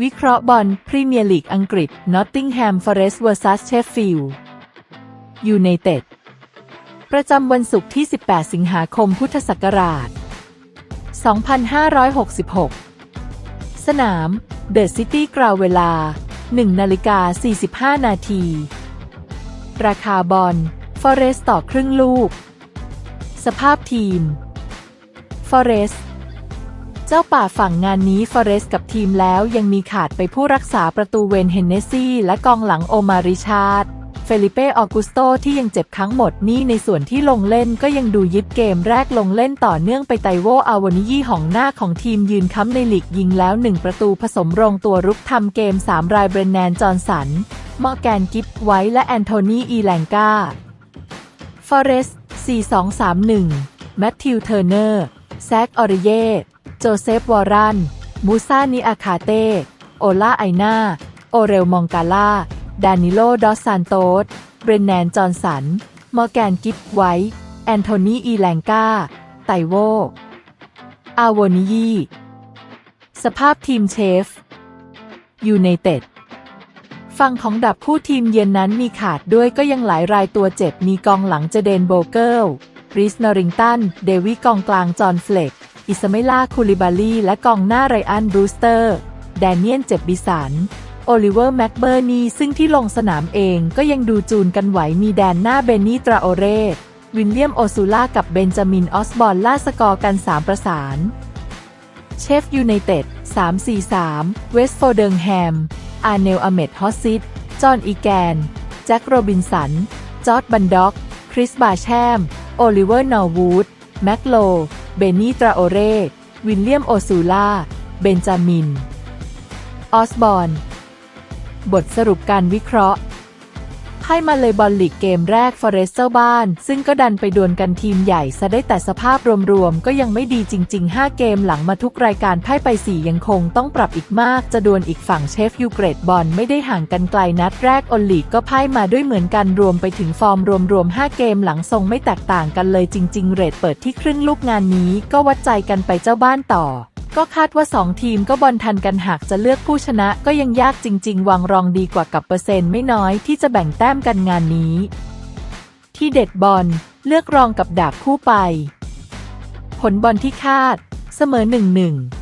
วิเคราะห์บอลพรีเมียร์ลีกอังกฤษ Nottingham Forest vs Sheffield United ประจำวันศุกร์ที่ 18 สิงหาคมพุทธศักราช 2566 สนาม The City Ground เวลา 1 นาฬิกา 45 นาที ราคาบอล Forest ต่อครึ่งลูก สภาพทีม Forest จ้าป่าฝั่งงานนี้ Forest กับทีมแล้วยังมีขาดไปผู้รักษาประตูเวนเฮนเนซี่และกองหลังโอมาริชาร์ดเฟลิเป้ออกุสโตที่ยังเจ็บทั้งหมดนี่ในส่วนที่ลงเล่นก็ยังดูยิบเกมแรกลงเล่นต่อเนื่องไปไตโวอาวานิยี่ของหน้าของทีมยืนค้ำในหลีกยิงแล้ว 1 ประตูผสมรงตัวรุกทำเกม 3 รายเบรนแนนจอร์นสันมอร์แกนกิฟไว้และแอนโทนีอีแลงกาฟอเรส 4231 แมทธิวเทอร์เนอร์ แซกออริเย โจเซฟ วอรัน มูซานิอาคาเต้ โอลาไอนาโอเรลมองกาลาดานิโล ดอสซานโตส เบรนแนน จอร์นสัน มอร์แกน กิฟไว้แอนโทนี อีแลงกา ไตโว อาวนิยี สภาพทีมเชฟ ยูไนเต็ดฝั่งของดับผู้ทีมเยือนนั้นมีขาดด้วยก็ยังหลายรายตัวเจ็บมีกองหลังเจเดนโบเกิลริสนอริงตัน เดวิกองกลางจอห์นเฟลก อิสเมล่าคูลิบาลีและกองหน้าไรอันบรูสเตอร์ แดเนียนเจ็บบิสัน โอลิเวอร์แม็กเบอร์นีซึ่งที่ลงสนามเองก็ยังดูจูนกันไหวมีแดนหน้าเบนนี่ตราโอเรวินเลียมโอซูล่ากับเบนจามินออสบอลล่าสกอร์กัน 3 ประสาน เชฟยูไนเต็ด 343 เวสต์โฟเดิงแฮม อาร์เนลอเมดฮอสซิตจอห์นอีแกน แจ็คโรบินสัน จอร์ดบันด็อก คริสบาแชม โอลิเวอร์นอร์วูด แม็กโล เบนนี่ตราโอเรวินเลียมโอซูล่า เบนจามิน ออสบอน บทสรุปการวิเคราะห์ ไพ่มาเลยบอลลีกเกมแรกฟอเรสเจ้าบ้าน ซึ่งก็ดันไปดวลกันทีมใหญ่ซะได้แต่สภาพรวมๆ ก็ยังไม่ดีจริง ๆ 5 เกมหลังมาทุกรายการไพ่ไป 4 ยังคงต้องปรับอีกมาก จะดวลอีกฝั่งเชฟยูเกรดบอลไม่ได้ห่างกันไกลนัดแรกออลลีกก็ไพ่มาด้วยเหมือนกันรวมไปถึงฟอร์มรวมๆ 5 เกมหลังทรงไม่แตกต่างกันเลยจริง ๆ เรทเปิดที่ครึ่งลูกงานนี้ก็วัดใจกันไปเจ้าบ้านต่อ ก็คาดว่า 2 ทีมก็บอลทันกันหากจะเลือกผู้ชนะก็ยังยากจริง ๆ วางรองดีกว่ากับเปอร์เซ็นต์ไม่น้อยที่จะแบ่งแต้มกันงานนี้ ที่เด็ดบอลเลือกรองกับดาบคู่ไป ผลบอลที่คาด เสมอ1-1